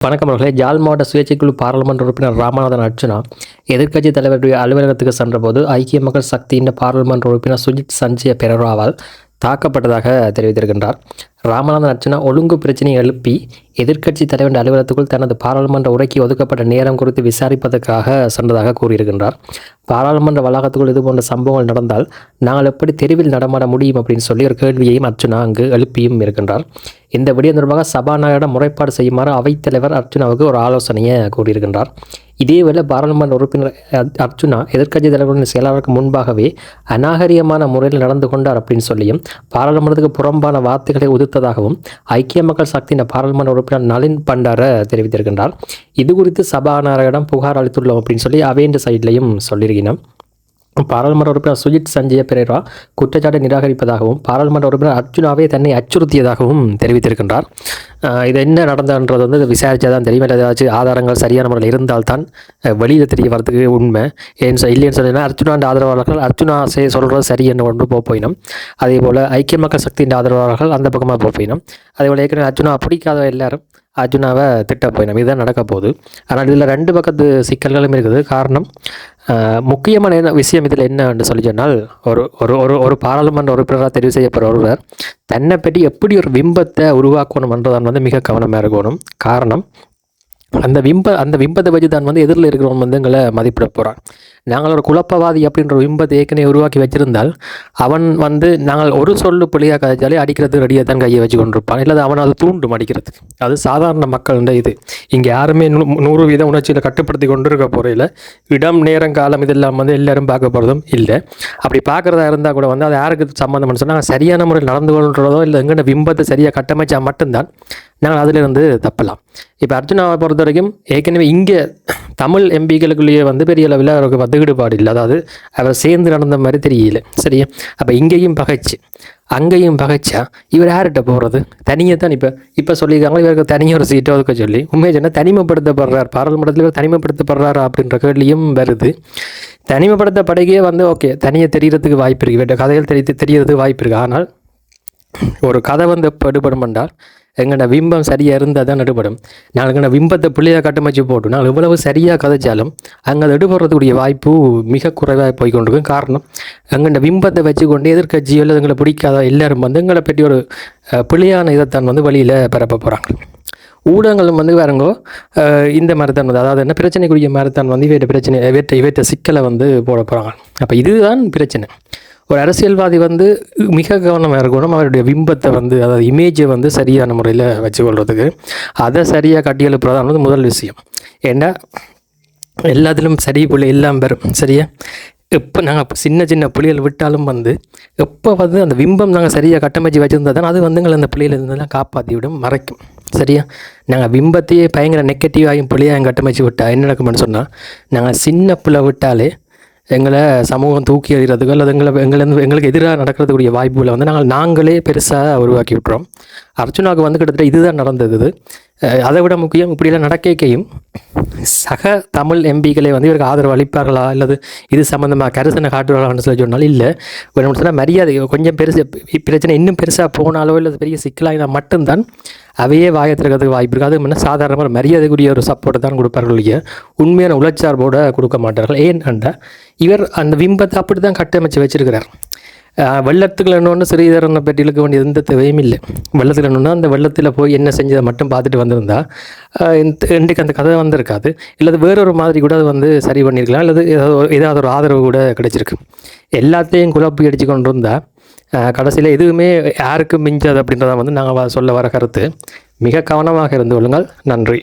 வணக்கம் அவர்களே. ஜாழ் மாவட்ட சுயேட்சைக்குழு பாராளுமன்ற உறுப்பினர் ராமநாதன் அர்ச்சுனா எதிர்க்கட்சி தலைவருடைய அலுவலகத்துக்கு சென்றபோது ஐக்கிய மக்கள் சக்தியின் பாராளுமன்ற உறுப்பினர் சுஜித் சஞ்சய பெரராவால் தாக்கப்பட்டதாக தெரிவித்திருக்கின்றார். ராமநாதன் அர்ச்சனா ஒழுங்கு பிரச்சனையை எழுப்பி எதிர்க்கட்சி தலைவரின் அலுவலகத்துக்குள் தனது பாராளுமன்ற உரைக்கு ஒதுக்கப்பட்ட நேரம் குறித்து விசாரிப்பதற்காக சென்றதாக கூறியிருக்கின்றார். பாராளுமன்ற வளாகத்துக்குள் இதுபோன்ற சம்பவங்கள் நடந்தால் நாங்கள் எப்படி தெருவில் நடமாட முடியும் அப்படின்னு சொல்லி ஒரு கேள்வியையும் அர்ச்சனா அங்கு எழுப்பியும் இருக்கின்றார். இந்த விடயம் தொடர்பாக சபாநாயகரிடம் முறைப்பாடு செய்யுமாறு அவைத்தலைவர் அர்ச்சனாவுக்கு ஒரு ஆலோசனையை கூறியிருக்கின்றார். இதேவேளை பாராளுமன்ற உறுப்பினர் அர்ஜுனா எதிர்க்கட்சி தலைவரின் செயலாளருக்கு முன்பாகவே அநாகரிகமான முறையில் நடந்து கொண்டார் அப்படின்னு சொல்லியும் பாராளுமன்றத்துக்கு புறம்பான வார்த்தைகளை உதிர்த்ததாகவும் ஐக்கிய மக்கள் சக்தியின் பாராளுமன்ற உறுப்பினர் நளின் பண்டார தெரிவித்திருக்கின்றார். இது குறித்து சபாநாயகரிடம் புகார் அளித்துள்ளோம் அப்படின்னு சொல்லி அவேண்ட சைட்லையும் சொல்லியிருக்கிறோம் பாராளுமன்ற உறுப்பினர் சுஜித் சஞ்சய பெரேரா குற்றச்சாட்டை நிராகரிப்பதாகவும் பாராளுமன்ற உறுப்பினர் அர்ஜுனாவே தன்னை அச்சுறுத்தியதாகவும் தெரிவித்திருக்கின்றார். இது என்ன நடந்ததுன்றது வந்து விசாரிச்சா தான் தெரியும். இல்லை ஏதாச்சும் ஆதாரங்கள் சரியான முறையில் இருந்தால்தான் தான் வெளியில் தெரிய வரதுக்கு உண்மை. ஏன்னு சொல் இல்லைன்னு சொன்னா அர்ஜுனாண்ட ஆதரவாளர்கள் அர்ஜுனா சே சொல்கிறது சரி என்று ஒன்று போக போயினும். அதே போல் ஐக்கிய மக்கள் சக்தியின் ஆதரவாளர்கள் அந்த பக்கமாக போக போயினும். அதே போல் ஏற்கனவே அர்ஜுனா பிடிக்காத எல்லாரும் அர்ஜுனாவை திட்ட இதுதான் நடக்க போகுது. ஆனால் இதில் ரெண்டு பக்கத்து சிக்கல்களும் இருக்குது. காரணம் முக்கியமான என்ன விஷயம் இதில் என்னன்னு சொல்லி சொன்னால் ஒரு ஒரு ஒரு ஒரு பாராளுமன்ற உறுப்பினராக தெரிவு செய்யப்படுற ஒருவர் தன்னை பற்றி எப்படி ஒரு பிம்பத்தை உருவாக்கணும்ன்றதான் வந்து மிக கவனமாக இருக்கணும். காரணம் அந்த விம்ப அந்த விம்பத்தை வச்சு தான் வந்து எதிரில் இருக்கிறவன் வந்து எங்களை மதிப்பிட போகிறான் நாங்கள் ஒரு குழப்பவாதி அப்படின்ற விம்பத்தை ஏற்கனவே உருவாக்கி வச்சிருந்தால் அவன் வந்து நாங்கள் ஒரு சொல்லு பிள்ளையாக கதைச்சாலே அடிக்கிறது ரெடியாக தான் கையை வச்சு கொண்டிருப்பான். இல்லை அவன் அது தூண்டும் அடிக்கிறதுக்கு. அது சாதாரண மக்கள்ன்ற இது. இங்கே யாருமே நூ நூறு வீத உணர்ச்சியில் கட்டுப்படுத்தி கொண்டு இருக்க போறையில் இடம் நேரம் காலம் இதெல்லாம் வந்து எல்லாரும் பார்க்க போகிறதும் இல்லை. அப்படி பார்க்குறதா இருந்தால் கூட வந்து அது யாருக்கு சம்மந்தம்னு சொன்னால் சரியான முறையில் நடந்து கொள்றதோ இல்லை எங்கன விம்பத்தை சரியாக கட்டமைச்சா மட்டும்தான் நாங்கள் அதிலிருந்து தப்பலாம். இப்போ அர்ஜுனாவை பொறுத்த வரைக்கும் ஏற்கனவே இங்கே தமிழ் எம்பிகளுக்குள்ளேயே வந்து பெரிய அளவில் அவருக்கு வந்து இல்லை. அதாவது அவர் சேர்ந்து நடந்த மாதிரி தெரியல. சரியா? அப்போ இங்கேயும் பகைச்சு. அங்கேயும் பகைச்சா இவர் யார்கிட்ட போகிறது தனியாக தான் இப்போ இப்போ சொல்லியிருக்காங்க இவருக்கு தனியாக ஒரு சீட்டை ஒதுக்க சொல்லி. உண்மையை சொன்னால் தனிமைப்படுத்தப்படுறார். பாராளுமன்றத்தில் இவர் தனிமைப்படுத்தப்படுறாரா அப்படின்ற கேள்வியும் வருது. தனிமைப்படுத்த தனிமைப்படுத்தப்படையே வந்து ஓகே தனியாக தெரியறதுக்கு வாய்ப்பு இருக்குது இவர்கிட்ட கதைகள் தெரிய தெரியறதுக்கு வாய்ப்பு இருக்குது ஆனால் ஒரு கதை வந்து இப்போ எடுபடும் என்றால் எங்கட விம்பம் சரியாக இருந்தால் தான் எடுபடும். நான் எங்கட விம்பத்தை பிள்ளையாக கட்டமைச்சு போட்டு நான் இவ்வளவு சரியாக கதைச்சாலும் அங்கே அது எடுபடுறதுக்குரிய வாய்ப்பு மிக குறைவாக போய் கொண்டிருக்கும் காரணம் எங்கட விம்பத்தை வச்சுக்கொண்டு எதிர்க்கட்சியோ இல்லை எங்களை பிடிக்காத எல்லாரும் வந்து எங்களை பற்றி ஒரு பிள்ளையான இதைத்தான் வந்து வழியில் பரப்ப போகிறாங்க ஊடகங்களும் வந்து வேறங்கோ இந்த மாதிரி தான் வந்து அதாவது என்ன பிரச்சனைக்குரிய மாதிரி தான் வந்து இவற்றை பிரச்சனை இவற்றை இவற்றை சிக்கலை வந்து போட போகிறாங்க அப்போ இதுதான் பிரச்சனை. ஒரு அரசியல்வாதி வந்து மிக கவனமாக இருக்கணும். அவருடைய பிம்பத்தை வந்து அதாவது இமேஜை வந்து சரியான முறையில் வச்சுக்கொள்றதுக்கு. அதை சரியாக கட்டியெழுப்புறதான் வந்து முதல் விஷயம். ஏன்னா எல்லாத்திலும் சரி புள்ளி எல்லாம் பெறும் சரியா? எப்போ நாங்கள் சின்ன சின்ன புள்ளிகள் விட்டாலும் வந்து எப்போ வந்து அந்த விம்பம் நாங்கள் சரியாக கட்டமைச்சு வச்சுருந்தா தான் அது வந்து எங்களை அந்த புள்ளியில் காப்பாற்றி விடும் மறைக்கும். சரியா? நாங்கள் பிம்பத்தையே பயங்கர நெகட்டிவாகும் புள்ளியாக கட்டமைச்சு விட்டால் என்ன நடக்கும்னு சொன்னால் நாங்கள் சின்ன புள்ள விட்டாலே எங்களை சமூகம் தூக்கி எறிகிறதுக்கு அல்லது எங்களை எங்களை எங்களுக்கு எதிராக நடக்கிறதுக்குரிய வாய்ப்புகளை வந்து நாங்கள் நாங்களே பெருசாக உருவாக்கி விட்டுறோம் அர்ச்சுனாவுக்கு வந்து கிட்டத்தட்ட இதுதான் நடந்தது இது. அதை விட முக்கியம் இப்படியெல்லாம் நடக்கைக்கையும் சக தமிழ் எம்பிக்களே வந்து இவருக்கு ஆதரவு அளிப்பார்களா? அல்லது இது சம்மந்தமாக கரிசனை காட்டுவார்களான்னு சொல்லி சொன்னால் இல்லை. நம்ம சொன்னால் மரியாதை கொஞ்சம் பெருசு பிரச்சனை இன்னும் பெருசாக போனாலோ இல்லை பெரிய சிக்கலாகினா மட்டும்தான் அவையே வாயை திறக்கிறதுக்கு வாய்ப்பு இருக்குது அது முன்ன சாதாரணமாக மரியாதைக்குரிய ஒரு சப்போர்ட்டை தான் கொடுப்பார்கள் ஒழிய உண்மையான உழைச்சார்போட கொடுக்க மாட்டார்கள். ஏன் இவர் அந்த பிம்பத்தை அப்படி தான் கட்டமைச்சு வச்சிருக்கிறார். வெள்ளத்துக்குள்ள இன்னொன்று ஸ்ரீதரனை பற்றி இழுக்க வேண்டிய எந்த தேவையும் இல்லை. வெள்ளத்தில் என்னன்னா அந்த வெள்ளத்தில் போய் என்ன செஞ்சதை மட்டும் பார்த்துட்டு வந்திருந்தா இந்த இன்றைக்கு அந்த கதை வந்திருக்காது. இல்லை வேறொரு மாதிரி கூட அது வந்து சரி பண்ணியிருக்கலாம். அல்லது ஏதாவது ஏதாவது ஒரு ஆதரவு கூட கிடைச்சிருக்கு. எல்லாத்தையும் குழப்பி அடித்து கொண்டு இருந்தால் கடைசியில் எதுவுமே யாருக்கும் மிஞ்சாது அப்படின்றத வந்து நாங்கள் சொல்ல வர கருத்து. மிக கவனமாக இருந்து கொள்ளுங்கள். நன்றி.